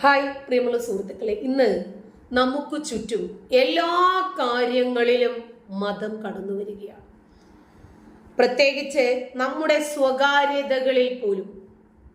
Hi പ്രിയമുള്ള സുഹൃത്തുക്കളെ. ഇന്ന് നമുക്ക് ചുറ്റും എല്ലാ കാര്യങ്ങളിലും മതം കടന്നു വരികയാണ്. പ്രത്യേകിച്ച് നമ്മുടെ സ്വകാര്യതകളിൽ പോലും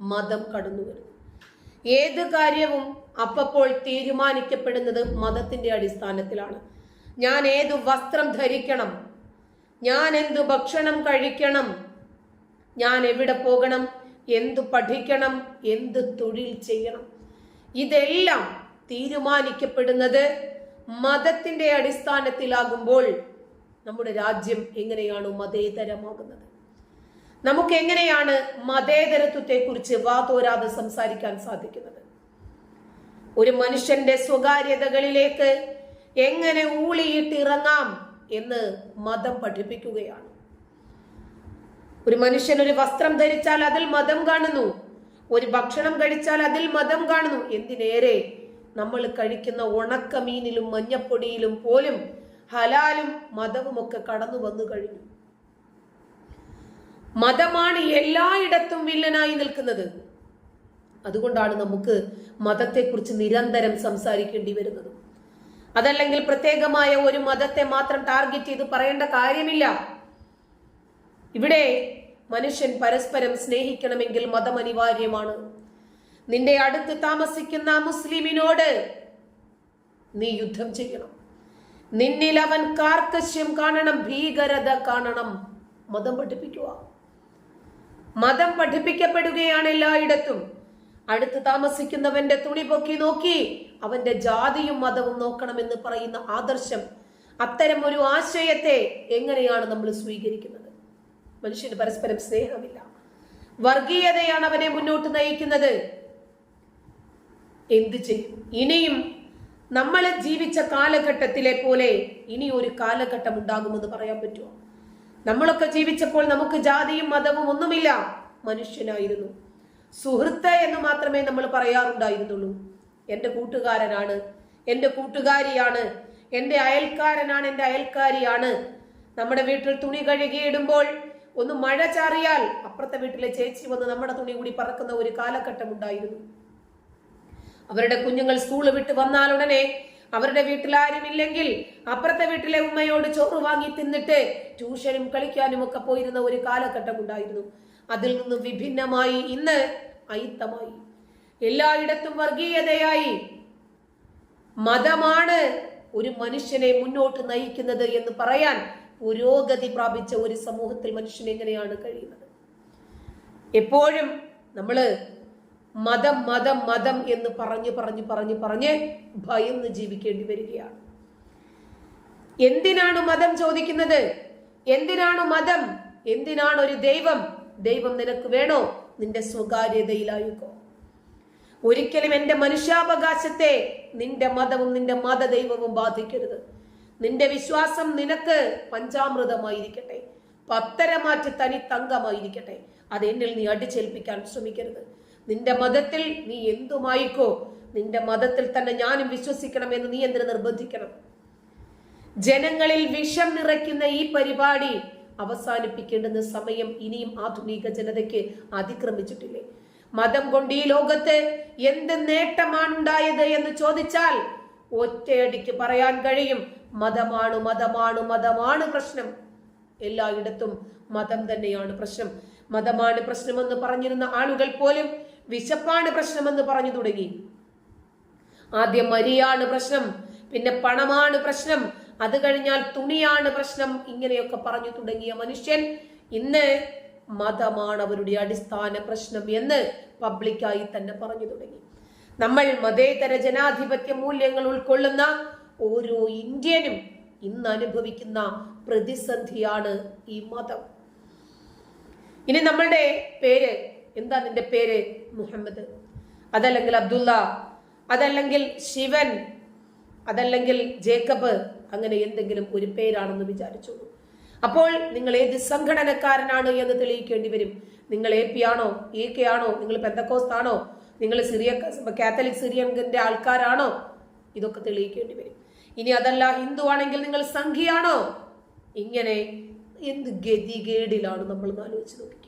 മതം കടന്നു വരുന്നു. ഏത് കാര്യവും അപ്പപ്പോൾ തീരുമാനിക്കപ്പെടുന്നത് മതത്തിന്റെ അടിസ്ഥാനത്തിലാണ്. ഞാൻ ഏത് വസ്ത്രം ധരിക്കണം? ഞാൻ എന്ത് ഭക്ഷണം കഴിക്കണം? ഞാൻ എവിടെ പോകണം? എന്തു പഠിക്കണം? എന്ത് തൊഴിൽ ചെയ്യണം? ഇതെല്ലാം തീരുമാനിക്കപ്പെടുന്നത് മതത്തിന്റെ അടിസ്ഥാനത്തിലാകുമ്പോൾ നമ്മുടെ രാജ്യം എങ്ങനെയാണ് മതേതരമാകുന്നത്. നമുക്ക് എങ്ങനെയാണ് മതേതരത്വത്തെ കുറിച്ച് വാതോരാതെ സംസാരിക്കാൻ സാധിക്കുന്നത്? ഒരു മനുഷ്യന്റെ സ്വകാര്യതകളിലേക്ക് എങ്ങനെ ഊളിയിട്ടിറങ്ങാം എന്ന് മതം പഠിപ്പിക്കുകയാണ്. ഒരു മനുഷ്യൻ ഒരു വസ്ത്രം ധരിച്ചാൽ അതിൽ മതം കാണുന്നു. ഒരു ഭക്ഷണം കഴിച്ചാൽ അതിൽ മതം കാണുന്നു. എന്തിനേറെ? നമ്മൾ കഴിക്കുന്ന ഉണക്കമീനിലും മഞ്ഞപ്പൊടിയിലും പോലും ഹലാലും മതവും ഒക്കെ കടന്നു വന്നു കഴിഞ്ഞു. മതമാണ് എല്ലായിടത്തും വില്ലനായി നിൽക്കുന്നത്. അതുകൊണ്ടാണ് നമുക്ക് മതത്തെക്കുറിച്ച് നിരന്തരം സംസാരിക്കേണ്ടി വരുന്നത്. അതല്ലെങ്കിൽ പ്രത്യേകമായ ഒരു മതത്തെ മാത്രം ടാർഗറ്റ് ചെയ്ത് പറയേണ്ട കാര്യമില്ല. ഇവിടെ മനുഷ്യൻ പരസ്പരം സ്നേഹിക്കണമെങ്കിൽ മതം അനിവാര്യമാണ് നിന്റെ അടുത്ത് താമസിക്കുന്ന മുസ്ലിമിനോട് നീ യുദ്ധം ചെയ്യണം. നിന്നിൽ അവൻ കാർക്കശ്യം കാണണം ഭീകരത കാണണം. മതം പഠിപ്പിക്കുക. മതം പഠിപ്പിക്കപ്പെടുകയാണ് എല്ലായിടത്തും. അടുത്ത് താമസിക്കുന്നവന്റെ തുണി പൊക്കി നോക്കി അവന്റെ ജാതിയും മതവും നോക്കണമെന്ന് പറയുന്ന ആദർശം അത്തരം ഒരു ആശയത്തെ എങ്ങനെയാണ് നമ്മൾ സ്വീകരിക്കുന്നത്? മനുഷ്യന് പരസ്പരം സ്നേഹമില്ല. വർഗീയതയാണ് അവനെ മുന്നോട്ട് നയിക്കുന്നത്. എന്തു ചെയ്യും? ഇനിയും നമ്മൾ ജീവിച്ച കാലഘട്ടത്തിലെ പോലെ ഇനി ഒരു കാലഘട്ടം ഉണ്ടാകുമെന്ന് പറയാൻ പറ്റുമോ? നമ്മളൊക്കെ ജീവിച്ചപ്പോൾ നമുക്ക് ജാതിയും മതവും ഒന്നുമില്ല. മനുഷ്യനായിരുന്നു. സുഹൃത്ത് എന്ന് മാത്രമേ നമ്മൾ പറയാറുണ്ടായിരുന്നുള്ളൂ. എന്റെ കൂട്ടുകാരനാണ് എന്റെ കൂട്ടുകാരിയാണ് എന്റെ അയൽക്കാരനാണ് എന്റെ അയൽക്കാരിയാണ്. നമ്മുടെ വീട്ടിൽ തുണി കഴുകിയിടുമ്പോൾ ഒന്ന് മഴ ചാറിയാൽ അപ്പുറത്തെ വീട്ടിലെ ചേച്ചി വന്ന് നമ്മുടെ തുണി കൂടി പറക്കുന്ന ഒരു കാലഘട്ടം ഉണ്ടായിരുന്നു. അവരുടെ കുഞ്ഞുങ്ങൾ സ്കൂൾ വിട്ട് വന്നാൽ ഉടനെ അവരുടെ വീട്ടിൽ ആരുമില്ലെങ്കിൽ അപ്പുറത്തെ വീട്ടിലെ ഉമ്മയോട് ചോറ് വാങ്ങി തിന്നിട്ട് ട്യൂഷനും കളിക്കാനും ഒക്കെ പോയിരുന്ന ഒരു കാലഘട്ടം ഉണ്ടായിരുന്നു. അതിൽ നിന്ന് വിഭിന്നമായി ഇന്ന് അയിത്തമായി. എല്ലായിടത്തും വർഗീയതയായി മതമാണ് ഒരു മനുഷ്യനെ മുന്നോട്ട് നയിക്കുന്നത് എന്ന് പറയാൻ പുരോഗതി പ്രാപിച്ച ഒരു സമൂഹത്തിൽ മനുഷ്യൻ എങ്ങനെയാണ് കഴിയുന്നത്? എപ്പോഴും നമ്മൾ മതം മതം മതം എന്ന് പറഞ്ഞു പറഞ്ഞു പറഞ്ഞു പറഞ്ഞ് ഭയന്ന് ജീവിക്കേണ്ടി വരികയാണ്. എന്തിനാണ് മതം ചോദിക്കുന്നത്? എന്തിനാണ് മതം? എന്തിനാണ് ഒരു ദൈവം? ദൈവം നിനക്ക് വേണോ? നിന്റെ സ്വകാര്യതയിലായിക്കോ. ഒരിക്കലും എന്റെ മനുഷ്യാവകാശത്തെ നിന്റെ മതവും നിന്റെ മതദൈവവും ബാധിക്കരുത്. നിന്റെ വിശ്വാസം നിനക്ക് പഞ്ചാമൃതമായിരിക്കട്ടെ. പത്തരമാറ്റ് തനി തങ്കമായിരിക്കട്ടെ. അത് എന്നിൽ നീ അടിച്ചേൽപ്പിക്കാൻ ശ്രമിക്കരുത്. നിന്റെ മതത്തിൽ നീ എന്തുമായിക്കോ നിന്റെ മതത്തിൽ തന്നെ ഞാനും വിശ്വസിക്കണം എന്ന് നീ എന്തിനു നിർബന്ധിക്കണം? ജനങ്ങളിൽ വിഷം നിറയ്ക്കുന്ന ഈ പരിപാടി അവസാനിപ്പിക്കേണ്ടുന്ന സമയം ഇനിയും ആധുനിക ജനതയ്ക്ക് അതിക്രമിച്ചിട്ടില്ലേ? മതം കൊണ്ട് ഈ ലോകത്ത് എന്ത് നേട്ടമാണുണ്ടായത് എന്ന് ചോദിച്ചാൽ ഒറ്റയടിക്ക് പറയാൻ കഴിയും. മതമാണ് മതമാണ് മതമാണ് പ്രശ്നം. എല്ലായിടത്തും മതം തന്നെയാണ് പ്രശ്നം. മതമാണ് പ്രശ്നമെന്ന് പറഞ്ഞിരുന്ന ആളുകൾ പോലും വിശപ്പാണ് പ്രശ്നമെന്ന് പറഞ്ഞു തുടങ്ങി. ആദ്യം മരിയാണ് പ്രശ്നം പിന്നെ പണമാണ് പ്രശ്നം. അത് കഴിഞ്ഞാൽ തുണിയാണ് പ്രശ്നം. ഇങ്ങനെയൊക്കെ പറഞ്ഞു തുടങ്ങിയ മനുഷ്യൻ ഇന്ന് മതമാണ് അവരുടെ അടിസ്ഥാന പ്രശ്നം എന്ന് പബ്ലിക്കായി തന്നെ പറഞ്ഞു തുടങ്ങി. നമ്മൾ മതേതര ജനാധിപത്യ മൂല്യങ്ങൾ ഉൾക്കൊള്ളുന്ന ഓരോ ഇന്ത്യനും ഇന്ന് അനുഭവിക്കുന്ന പ്രതിസന്ധിയാണ് ഈ മതം. ഇനി നമ്മളുടെ പേര് എന്താ നിന്റെ പേര് മുഹമ്മദ്? അതല്ലെങ്കിൽ അബ്ദുള്ള അതല്ലെങ്കിൽ ശിവൻ അതല്ലെങ്കിൽ ജേക്കബ് അങ്ങനെ എന്തെങ്കിലും ഒരു പേരാണെന്ന് വിചാരിച്ചോളൂ. അപ്പോൾ നിങ്ങൾ ഏത് സംഘടനക്കാരനാണ് എന്ന് തെളിയിക്കേണ്ടി വരും. നിങ്ങൾ എ പി ആണോ എ കെ ആണോ നിങ്ങൾ പെന്തക്കോസ്ത് ആണോ നിങ്ങൾ സിറിയ കാത്തലിക് സിറിയന്റെ ആൾക്കാരാണോ? ഇതൊക്കെ തെളിയിക്കേണ്ടി വരും. ഇനി അതല്ല ഹിന്ദു ആണെങ്കിൽ നിങ്ങൾ സംഖ്യയാണോ? ഇങ്ങനെ എന്ത് ഗതികേടിലാണ് നമ്മൾ ആലോചിച്ച് നോക്കി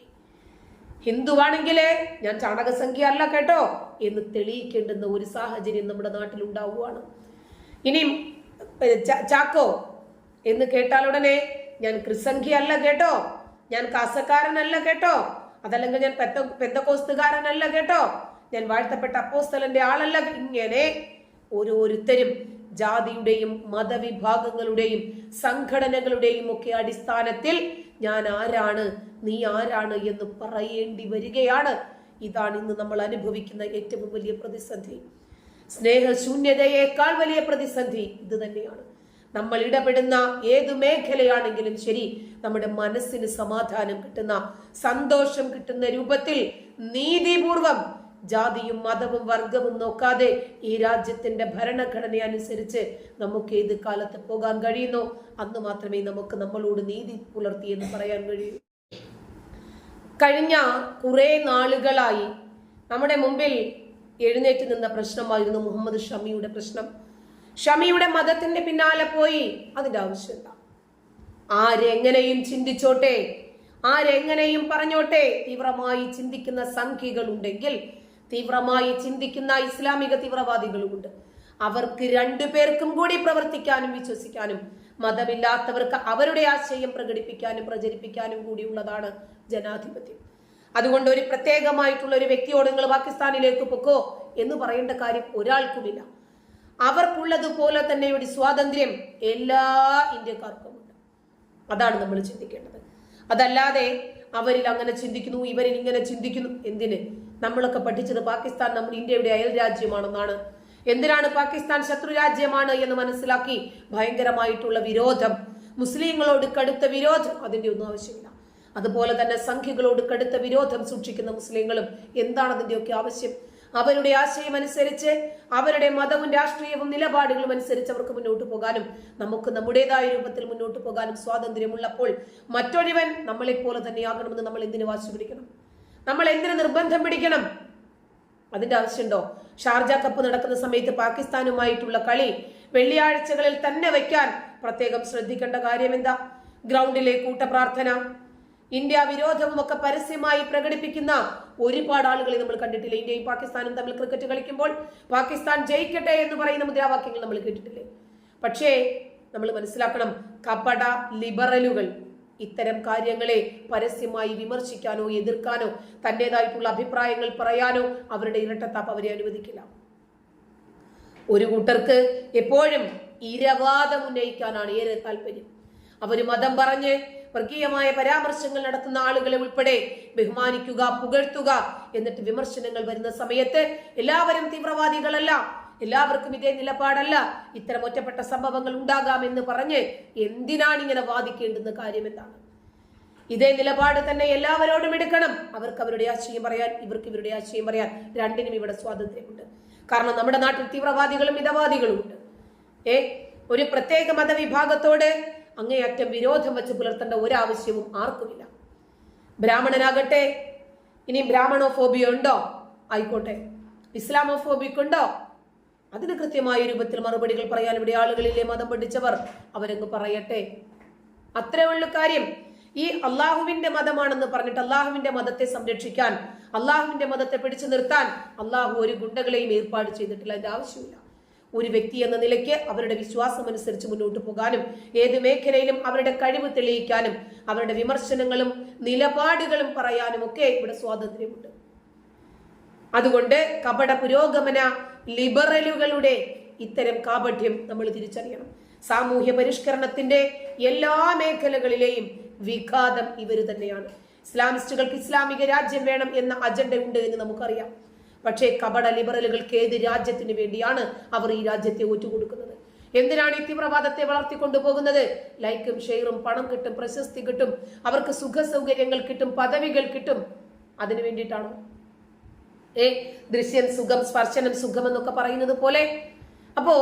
ഹിന്ദുവാണെങ്കിൽ ഞാൻ ചാണകസംഖ്യ അല്ല കേട്ടോ എന്ന് തെളിയിക്കേണ്ടുന്ന ഒരു സാഹചര്യം നമ്മുടെ നാട്ടിൽ ഉണ്ടാവുകയാണ്. ഇനിയും ചാക്കോ എന്ന് കേട്ടാലുടനെ ഞാൻ ക്രിസംഖ്യ അല്ല കേട്ടോ ഞാൻ കാസക്കാരനല്ല കേട്ടോ അതല്ലെങ്കിൽ ഞാൻ പെത്ത പെന്തക്കോസ്തുകാരനല്ല കേട്ടോ ഞാൻ വാഴ്ത്തപ്പെട്ട അപ്പോസ്തലന്റെ ആളല്ല ഇങ്ങനെ ഓരോരുത്തരും ജാതിയുടെയും മതവിഭാഗങ്ങളുടെയും സംഘടനകളുടെയും ഒക്കെ അടിസ്ഥാനത്തിൽ ഞാൻ ആരാണ് നീ ആരാണ് എന്ന് പറയേണ്ടി വരികയാണ്. ഇതാണ് ഇന്ന് നമ്മൾ അനുഭവിക്കുന്ന ഏറ്റവും വലിയ പ്രതിസന്ധി. സ്നേഹശൂന്യതയേക്കാൾ വലിയ പ്രതിസന്ധി ഇത് തന്നെയാണ്. നമ്മൾ ഇടപെടുന്ന ഏത് മേഖലയാണെങ്കിലും ശരി നമ്മുടെ മനസ്സിന് സമാധാനം കിട്ടുന്ന സന്തോഷം കിട്ടുന്ന രൂപത്തിൽ നീതിപൂർവം ജാതിയും മതവും വർഗവും നോക്കാതെ ഈ രാജ്യത്തിന്റെ ഭരണഘടന അനുസരിച്ച് നമുക്ക് ഏത് കാലത്ത് പോകാൻ കഴിയുന്നു അന്ന് മാത്രമേ നമുക്ക് നമ്മളോട് നീതി പുലർത്തി എന്ന് പറയാൻ കഴിയൂ. കഴിഞ്ഞ കുറെ നാളുകളായി നമ്മുടെ മുമ്പിൽ എഴുന്നേറ്റ് നിന്ന പ്രശ്നമായിരുന്നു മുഹമ്മദ് ഷമിയുടെ പ്രശ്നം. ഷമിയുടെ മതത്തിന്റെ പിന്നാലെ പോയി അതിന്റെ ആവശ്യമില്ല. ആരെങ്ങനെയും ചിന്തിച്ചോട്ടെ ആരെങ്ങനെയും പറഞ്ഞോട്ടെ തീവ്രമായി ചിന്തിക്കുന്ന സംഖ്യകൾ ഉണ്ടെങ്കിൽ തീവ്രമായി ചിന്തിക്കുന്ന ഇസ്ലാമിക തീവ്രവാദികളുമുണ്ട്. അവർക്ക് രണ്ടു പേർക്കും കൂടി പ്രവർത്തിക്കാനും വിശ്വസിക്കാനും മതമില്ലാത്തവർക്ക് അവരുടെ ആശയം പ്രകടിപ്പിക്കാനും പ്രചരിപ്പിക്കാനും കൂടിയുള്ളതാണ് ജനാധിപത്യം. അതുകൊണ്ട് ഒരു പ്രത്യേകമായിട്ടുള്ള ഒരു വ്യക്തിയോട് നിങ്ങൾ പാകിസ്ഥാനിലേക്ക് പൊക്കോ എന്ന് പറയേണ്ട കാര്യം ഒരാൾക്കുമില്ല. അവർക്കുള്ളതുപോലെ തന്നെ ഒരു സ്വാതന്ത്ര്യം എല്ലാ ഇന്ത്യക്കാർക്കുമുണ്ട് അതാണ് നമ്മൾ ചിന്തിക്കേണ്ടത്. അതല്ലാതെ അവരിൽ അങ്ങനെ ചിന്തിക്കുന്നു ഇവരിൽ ഇങ്ങനെ ചിന്തിക്കുന്നു എന്തിന്? നമ്മളൊക്കെ പഠിച്ചത് പാകിസ്ഥാൻ നമ്മൾ ഇന്ത്യയുടെ അയൽ രാജ്യമാണെന്നാണ്. എന്തിനാണ് പാകിസ്ഥാൻ ശത്രു രാജ്യമാണ് എന്ന് മനസ്സിലാക്കി ഭയങ്കരമായിട്ടുള്ള വിരോധം. മുസ്ലിങ്ങളോട് കടുത്ത വിരോധം അതിന്റെ ഒന്നും ആവശ്യമില്ല. അതുപോലെ തന്നെ സംഖ്യകളോട് കടുത്ത വിരോധം സൂക്ഷിക്കുന്ന മുസ്ലിങ്ങളും എന്താണ് ഒക്കെ ആവശ്യം? അവരുടെ ആശയം അനുസരിച്ച് അവരുടെ മതവും രാഷ്ട്രീയവും നിലപാടുകളും അനുസരിച്ച് അവർക്ക് മുന്നോട്ട് പോകാനും നമുക്ക് നമ്മുടേതായ രൂപത്തിൽ മുന്നോട്ട് പോകാനും സ്വാതന്ത്ര്യമുള്ളപ്പോൾ മറ്റൊഴിവൻ നമ്മളെപ്പോലെ തന്നെയാകണമെന്ന് നമ്മൾ എന്തിനു വാശി പിടിക്കണം നമ്മൾ എന്തിനു നിർബന്ധം പിടിക്കണം? അതിന്റെ ആവശ്യമുണ്ടോ? ഷാർജ കപ്പ് നടക്കുന്ന സമയത്ത് പാകിസ്ഥാനുമായിട്ടുള്ള കളി വെള്ളിയാഴ്ചകളിൽ തന്നെ വയ്ക്കാൻ പ്രത്യേകം ശ്രദ്ധിക്കേണ്ട കാര്യം എന്താ ഗ്രൗണ്ടിലെ കൂട്ടപ്രാർത്ഥന. ഇന്ത്യ വിരോധവും ഒക്കെ പരസ്യമായി പ്രകടിപ്പിക്കുന്ന ഒരുപാട് ആളുകളെ നമ്മൾ കണ്ടിട്ടില്ല? ഇന്ത്യയും പാകിസ്ഥാനും തമ്മിൽ ക്രിക്കറ്റ് കളിക്കുമ്പോൾ പാകിസ്ഥാൻ ജയിക്കട്ടെ എന്ന് പറയുന്ന മുദ്രാവാക്യങ്ങൾ നമ്മൾ കേട്ടിട്ടില്ലേ? പക്ഷേ നമ്മൾ മനസ്സിലാക്കണം കപട ലിബറലുകൾ ഇത്തരം കാര്യങ്ങളെ പരസ്യമായി വിമർശിക്കാനോ എതിർക്കാനോ തന്റേതായിട്ടുള്ള അഭിപ്രായങ്ങൾ പറയാനോ അവരുടെ ഇരട്ടത്താപ്പ് അവരെ അനുവദിക്കില്ല. ഒരു കൂട്ടർക്ക് എപ്പോഴും ഇരവാദം ഉന്നയിക്കാനാണ് ഏറെ താല്പര്യം. അവർ മതം പറഞ്ഞ് വർഗീയമായ പരാമർശങ്ങൾ നടത്തുന്ന ആളുകളെ ഉൾപ്പെടെ ബഹുമാനിക്കുക പുകഴ്ത്തുക എന്നിട്ട് വിമർശനങ്ങൾ വരുന്ന സമയത്ത് എല്ലാവരും തീവ്രവാദികളല്ല. എല്ലാവർക്കും ഇതേ നിലപാടല്ല. ഇത്തരം ഒറ്റപ്പെട്ട സംഭവങ്ങൾ ഉണ്ടാകാമെന്ന് പറഞ്ഞ് എന്തിനാണ് ഇങ്ങനെ വാദിക്കേണ്ടുന്ന കാര്യം എന്താണ്? ഇതേ നിലപാട് തന്നെ എല്ലാവരോടും എടുക്കണം. അവർക്ക് അവരുടെ ആശയം പറയാൻ ഇവർക്ക് ഇവരുടെ ആശയം പറയാൻ രണ്ടിനും ഇവിടെ സ്വാതന്ത്ര്യമുണ്ട്. കാരണം നമ്മുടെ നാട്ടിൽ തീവ്രവാദികളും മിതവാദികളും ഉണ്ട്. ഏ ഒരു പ്രത്യേക മതവിഭാഗത്തോട് അങ്ങേയറ്റം വിരോധം വെച്ച് പുലർത്തേണ്ട ഒരാവശ്യവും ആർക്കുമില്ല. ബ്രാഹ്മണനാകട്ടെ ഇനി ബ്രാഹ്മണോഫോബിയ ഉണ്ടോ? ആയിക്കോട്ടെ. ഇസ്ലാമോഫോബിക് ഉണ്ടോ അതിന് കൃത്യമായ രൂപത്തിൽ മറുപടികൾ പറയാൻ ഇവിടെ ആളുകളിലെ മതം പഠിച്ചവർ. അവരങ്ങ് പറയട്ടെ. അത്രേ ഉള്ളു കാര്യം. ഈ അള്ളാഹുവിന്റെ മതമാണെന്ന് പറഞ്ഞിട്ട് അള്ളാഹുവിന്റെ മതത്തെ സംരക്ഷിക്കാൻ അള്ളാഹുവിന്റെ മതത്തെ പിടിച്ചു നിർത്താൻ അള്ളാഹു ഒരു ഗുണ്ടകളെയും ഏർപ്പാട് ചെയ്തിട്ടില്ല. അതിന്റെ ആവശ്യമില്ല. ഒരു വ്യക്തി എന്ന നിലയ്ക്ക് അവരുടെ വിശ്വാസം അനുസരിച്ച് മുന്നോട്ട് പോകാനും ഏത് മേഖലയിലും അവരുടെ കഴിവ് തെളിയിക്കാനും അവരുടെ വിമർശനങ്ങളും നിലപാടുകളും പറയാനും ഒക്കെ ഇവിടെ സ്വാതന്ത്ര്യമുണ്ട്. അതുകൊണ്ട് കപട പുരോഗമന ലിബറലുകളുടെ ഇത്തരം കാപഠ്യം നമ്മൾ തിരിച്ചറിയണം. സാമൂഹ്യ പരിഷ്കരണത്തിന്റെ എല്ലാ മേഖലകളിലെയും വിഘാതം ഇവർ തന്നെയാണ്. ഇസ്ലാമിസ്റ്റുകൾക്ക് ഇസ്ലാമിക രാജ്യം വേണം എന്ന അജണ്ട ഉണ്ട് എന്ന് നമുക്കറിയാം. പക്ഷേ കപട ലിബറലുകൾക്ക് ഏത് രാജ്യത്തിന് വേണ്ടിയാണ് അവർ ഈ രാജ്യത്തെ ഒറ്റുകൊടുക്കുന്നത്. എന്തിനാണ് ഈ തീവ്രവാദത്തെ വളർത്തിക്കൊണ്ടു പോകുന്നത്? ലൈക്കും ഷെയറും പണം കിട്ടും പ്രശസ്തി കിട്ടും അവർക്ക് സുഖ സൗകര്യങ്ങൾ കിട്ടും പദവികൾ കിട്ടും. അതിനു വേണ്ടിയിട്ടാണോ? ഏ ദൃശ്യം സുഖം സ്പർശനം സുഖം എന്നൊക്കെ പറയുന്നത് പോലെ. അപ്പോ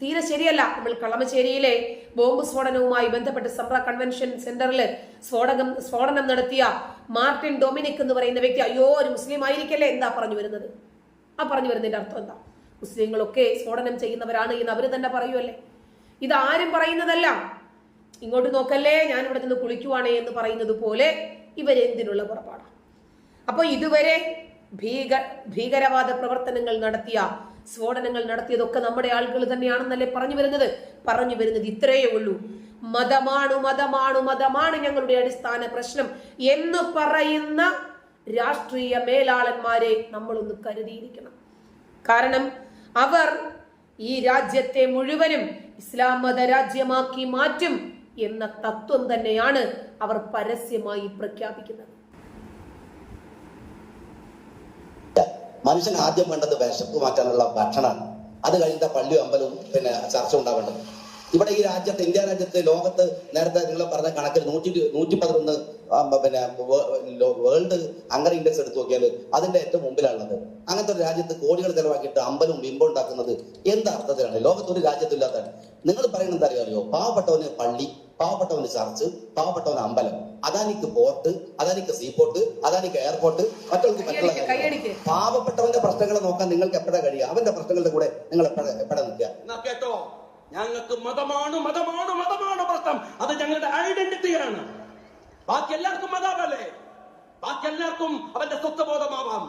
തീരെ ശരിയല്ല. നമ്മൾ കളമശ്ശേരിയിലെ ബോംബ് സ്ഫോടനവുമായി ബന്ധപ്പെട്ട് സമ്ര കൺവെൻഷൻ സെന്ററിൽ സ്ഫോടകം സ്ഫോടനം നടത്തിയ മാർട്ടിൻ ഡൊമിനിക് എന്ന് പറയുന്ന വ്യക്തി അയ്യോ ഒരു മുസ്ലിം ആയിരിക്കല്ലേ എന്താ പറഞ്ഞു വരുന്നത്? ആ പറഞ്ഞു വരുന്നതിന്റെ അർത്ഥം എന്താ? മുസ്ലിങ്ങളൊക്കെ സ്ഫോടനം ചെയ്യുന്നവരാണ് എന്ന് അവർ തന്നെ പറയുമല്ലേ ഇത് ആരും പറയുന്നതല്ല. ഇങ്ങോട്ട് നോക്കല്ലേ ഞാൻ ഇവിടെ നിന്ന് കുളിക്കുവാണേ എന്ന് പറയുന്നത് പോലെ ഇവരെന്തിനുള്ള പുറപ്പാടാണ് അപ്പൊ ഇതുവരെ ഭീക ഭീകരവാദ പ്രവർത്തനങ്ങൾ നടത്തിയ സ്ഫോടനങ്ങൾ നടത്തിയതൊക്കെ നമ്മുടെ ആളുകൾ തന്നെയാണെന്നല്ലേ പറഞ്ഞു വരുന്നത്? പറഞ്ഞു വരുന്നത് ഇത്രയേ ഉള്ളൂ. മതമാണ് മതമാണ് മതമാണ് ഞങ്ങളുടെ അടിസ്ഥാന പ്രശ്നം എന്ന് പറയുന്ന രാഷ്ട്രീയ മേലാളന്മാരെ നമ്മളൊന്ന് കരുതിയിരിക്കണം. കാരണം അവർ ഈ രാജ്യത്തെ മുഴുവനും ഇസ്ലാം മത രാജ്യമാക്കി മാറ്റും എന്ന തത്വം തന്നെയാണ് അവർ പരസ്യമായി പ്രഖ്യാപിക്കുന്നത്. മനുഷ്യൻ ആദ്യം വേണ്ടത് വിശപ്പ് മാറ്റാനുള്ള ഭക്ഷണമാണ്. അത് കഴിഞ്ഞ പള്ളിയും അമ്പലവും പിന്നെ ചർച്ച ഉണ്ടാവേണ്ടത് ഇവിടെ ഈ രാജ്യത്ത് ഇന്ത്യ രാജ്യത്ത് ലോകത്ത് നേരത്തെ നിങ്ങൾ പറഞ്ഞ കണക്കിൽ നൂറ്റി നൂറ്റി പതിനൊന്ന് പിന്നെ വേൾഡ് അങ്കർ ഇൻഡെക്സ് എടുത്തു നോക്കിയാൽ അതിന്റെ ഏറ്റവും മുമ്പിലാണുള്ളത്. അങ്ങനത്തെ ഒരു രാജ്യത്ത് കോടികൾ ചെലവാക്കിയിട്ട് അമ്പലവും ബിംബം ഉണ്ടാക്കുന്നത് എന്ത് അർത്ഥത്തിലാണ്? ലോകത്ത് ഒരു രാജ്യത്തില്ലാത്തതാണ് നിങ്ങൾ പറയുന്നത് എന്താ അറിയോ? പാവപ്പെട്ടവന് പള്ളി പാവപ്പെട്ടവന് ചർച്ച് പാവപ്പെട്ടവന് അമ്പലം. അദാനിക്ക് പോർട്ട് അദാനിക്ക് സീപോർട്ട് അദാനിക്ക് എയർപോർട്ട് മറ്റുള്ള മറ്റുള്ള. പാവപ്പെട്ടവന്റെ പ്രശ്നങ്ങൾ നോക്കാൻ നിങ്ങൾക്ക് എപ്പോഴാ കഴിയുക? അവന്റെ പ്രശ്നങ്ങളുടെ കൂടെ നിങ്ങൾ എപ്പോഴാ എപ്പോഴാ നിൽക്കുക? കേട്ടോ? ഞങ്ങൾക്ക് മതമാണ് മതമാണ് മതമാണ് പ്രശ്നം. അത് ഞങ്ങളുടെ ഐഡന്റിറ്റിയാണ് ബാക്കി എല്ലാവർക്കും മതമല്ലേ ബാക്കി എല്ലാവർക്കും അവന്റെ സ്വത്വബോധമാവാം.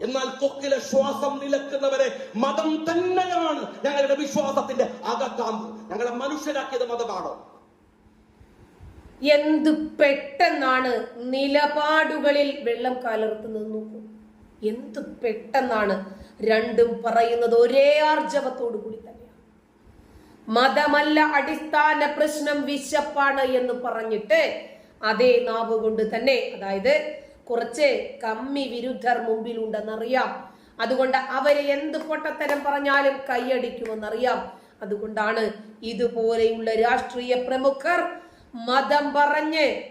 എന്നാൽ തൊക്കിലെ ശ്വാസം നിലക്കുന്നവരെ മതം തന്നെയാണ് ഞങ്ങളുടെ വിശ്വാസത്തിന്റെ അകക്കാമ്പ്. ഞങ്ങളെ മനുഷ്യരാക്കിയത് മതമാണോ? എന്ത് പെട്ടെന്നാണ് നിലപാടുകളിൽ വെള്ളം കാലർത്തുന്നത് നോക്കൂ. എന്ത് പെട്ടെന്നാണ് രണ്ടും പറയുന്നത് ഒരേ ആർജവത്തോടു കൂടി തന്നെയാണ്. മതമല്ല അടിസ്ഥാന പ്രശ്നം വിശപ്പാണ് എന്ന് പറഞ്ഞിട്ട് അതേ നാവ് കൊണ്ട് തന്നെ അതായത് കുറച്ച് കമ്മി വിരുദ്ധർ മുമ്പിലുണ്ടെന്നറിയാം. അതുകൊണ്ട് അവരെ എന്ത് പൊട്ടത്തരം പറഞ്ഞാലും കൈയടിക്കുമെന്നറിയാം. അതുകൊണ്ടാണ് ഇതുപോലെയുള്ള രാഷ്ട്രീയ പ്രമുഖർ മതം പറഞ്ഞ്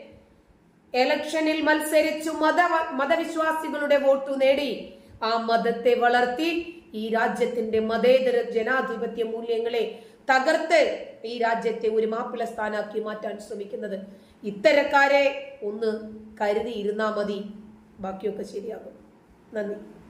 എലക്ഷനിൽ മത്സരിച്ചു മത മതവിശ്വാസികളുടെ വോട്ടു നേടി. ആ മതത്തെ വളർത്തി ഈ രാജ്യത്തിന്റെ മതേതര ജനാധിപത്യ മൂല്യങ്ങളെ തകർത്ത് ഈ രാജ്യത്തെ ഒരു മാപ്പിള സ്ഥാനാക്കി മാറ്റാൻ ശ്രമിക്കുന്നത്. ഇത്തരക്കാരെ ഒന്ന് കരുതിയിരുന്നാ മതി. ബാക്കിയൊക്കെ ശരിയാകും. നന്ദി.